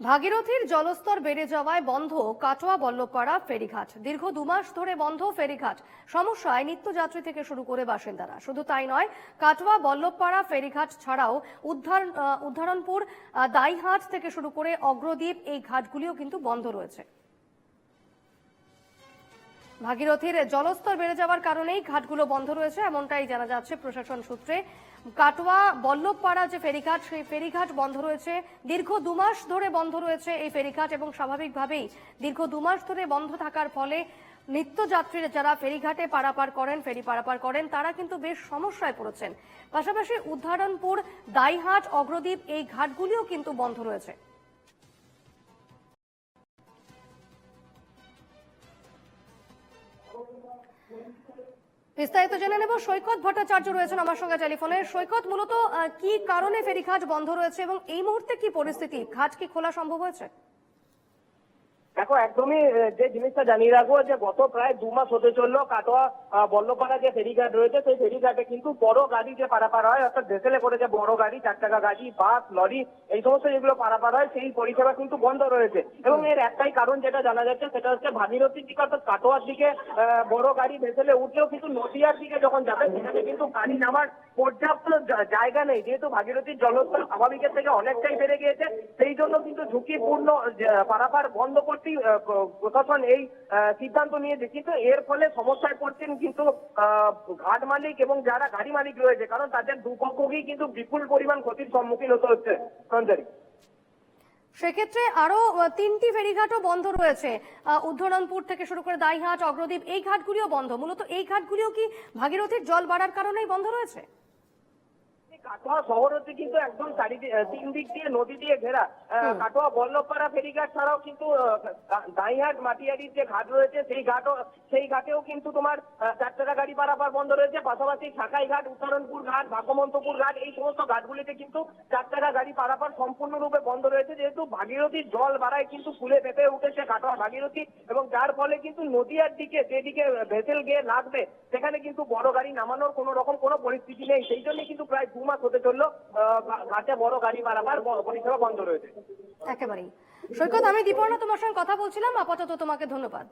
ভাগীরথীর জলস্তর বেড়ে যাওয়ায় বন্ধ কাটোয়া বল্লভপাড়া ফেরিঘাট। দীর্ঘ দুমাস ধরে বন্ধ ফেরিঘাট। সমস্যায় নিত্যযাত্রী থেকে শুরু করে বাসিন্দারা। শুধু তাই নয়, কাটোয়া বল্লভপাড়া ফেরিঘাট ছাড়াও উদ্ধার উদ্ধারণপুর দাইহাট থেকে শুরু করে অগ্রদ্বীপ এই ঘাটগুলিও কিন্তু বন্ধ রয়েছে। ভাগীরথীর জলস্তর বেড়ে যাওয়ার কারণেই ঘাটগুলো বন্ধ রয়েছে, এমনটাই জানা যাচ্ছে প্রশাসন সূত্রে। কাটোয়া, বল্লভপাড়া যে ফেরিঘাট, সেই ফেরিঘাট বন্ধ রয়েছে। দীর্ঘ দুমাস ধরে বন্ধ রয়েছে এই ফেরিঘাট এবং স্বাভাবিকভাবেই দীর্ঘ দুমাস ধরে বন্ধ থাকার ফলে নিত্যযাত্রীরা যারা ফেরিঘাটে পারাপার করেন, ফেরি পারাপার করেন, তারা কিন্তু বেশ সমস্যায় পড়েছেন। পাশাপাশি উদ্ধারণপুর দাইহাট, অগ্রদ্বীপ এই ঘাটগুলিও কিন্তু বন্ধ রয়েছে। বিস্তারিত জেনে নেব, সৈকত ভট্টাচার্য রয়েছেন আমার সঙ্গে টেলিফোনে। সৈকত, মূলত কি কারণে ফেরি ঘাট বন্ধ রয়েছে এবং এই মুহূর্তে কি পরিস্থিতি? ঘাট কি খোলা সম্ভব হয়েছে? দেখো একদমই যে জিনিসটা জানিয়ে রাখব যে গত প্রায় দু মাস হতে চলল কাটোয়া আহ, বল্লভপাড়া যে ফেরিঘাট রয়েছে সেই ফেরিঘাটে কিন্তু বড় গাড়ি যে পারাপার হয় অর্থাৎ ভেসেলে করে যে বড় গাড়ি চার চাকা গাড়ি বাস লরি এই সমস্ত যেগুলো পারাপার হয় সেই পরিষেবা কিন্তু বন্ধ রয়েছে। এবং এর একটাই কারণ যেটা জানা যাচ্ছে সেটা হচ্ছে ভাগীরথীর দিকে অর্থাৎ কাটোয়ার দিকে বড় গাড়ি ভেসেলে উঠলেও কিন্তু নদিয়ার দিকে যখন যাবে সেখানে কিন্তু গাড়ি নামার পর্যাপ্ত জায়গা নেই। যেহেতু ভাগীরথীর জলস্তর স্বাভাবিকের থেকে অনেকটাই বেড়ে গিয়েছে সেই কিন্তু ঝুঁকিপূর্ণ পারাপার বন্ধ করতেই প্রশাসন এই সিদ্ধান্ত নিয়েছে। কিন্তু এর ফলে সমস্যায় পড়ছেন কিন্তু ঘাট মালিক এবং যারা গাড়ি মালিক রয়েছে, কারণ তাদের দুপক্ষকেই কিন্তু বিপুল পরিমাণ ক্ষতির সম্মুখীন হতে হচ্ছে। সঞ্জয়। সেক্ষেত্রে আরও তিনটি ফেরিঘাটও বন্ধ রয়েছে। উদ্ধরণপুর থেকে শুরু করে দাইহাট, অগ্রদ্বীপ, এই ঘাটগুলিও বন্ধ। মূলত এই ঘাটগুলিও কি ভাগীরথীর জল বাড়ার কারণেই বন্ধ রয়েছে? কাটোয়া শহর হচ্ছে কিন্তু একদম তিন দিক দিয়ে নদী দিয়ে ঘেরা। কাটোয়া বল্লভপাড়া ফেরিঘাট ছাড়াও কিন্তু দাইহাট মাটিয়ারির যে ঘাট রয়েছে সেই ঘাটও সেই ঘাটেও কিন্তু তোমার আহ, চার চাকা গাড়ি পারাপার বন্ধ রয়েছে। পাশাপাশি ঢাকাই ঘাট উত্তরণপুর ঘাট ভাগমন্তপুর ঘাট এই সমস্ত ঘাটগুলিতে কিন্তু চার চাকা গাড়ি পারাপার সম্পূর্ণরূপে বন্ধ রয়েছে। যেহেতু ভাগীরথীর জল বাড়ায় কিন্তু ফুলে ফেপে উঠেছে কাটোয়া ভাগীরথী এবং যার ফলে কিন্তু নদীয়ার দিকে যেদিকে ভেসেল গিয়ে লাগবে সেখানে কিন্তু বড় গাড়ি নামানোর কোনো রকম কোনো পরিস্থিতি নেই। সেই জন্য কিন্তু প্রায় দু মাস ঘাটে বড় গাড়ি পারাপার পরিষেবা বন্ধ রয়েছে। একেবারেই। সৈকত, আমি দীপর্ণা তোমার সঙ্গে কথা বলছিলাম, আপাতত তোমাকে ধন্যবাদ।